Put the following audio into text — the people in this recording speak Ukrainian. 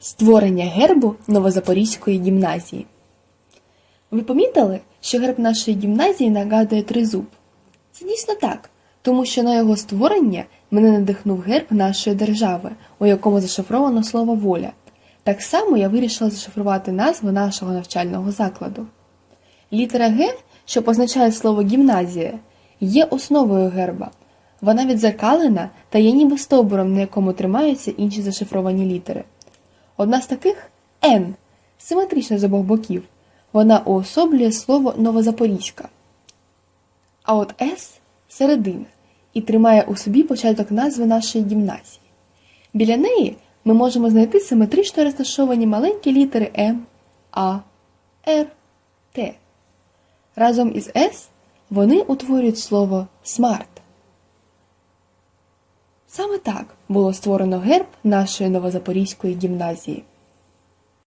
Створення гербу Новозапорізької гімназії. Ви помітили, що герб нашої гімназії нагадує тризуб? Це дійсно так, тому що на його створення мене надихнув герб нашої держави, у якому зашифровано слово воля. Так само я вирішила зашифрувати назву нашого навчального закладу. Літера Г, що позначає слово гімназія, є основою герба. Вона відзеркалена та є ніби стовбуром, на якому тримаються інші зашифровані літери. Одна з таких Н, симетрична з обох боків. Вона уособлює слово Новозапорізька. А от С середина і тримає у собі початок назви нашої гімназії. Біля неї ми можемо знайти симетрично розташовані маленькі літери М, А, Р, Т. Разом із С вони утворюють слово смарт. Саме так було створено герб нашої Новозапорізької гімназії.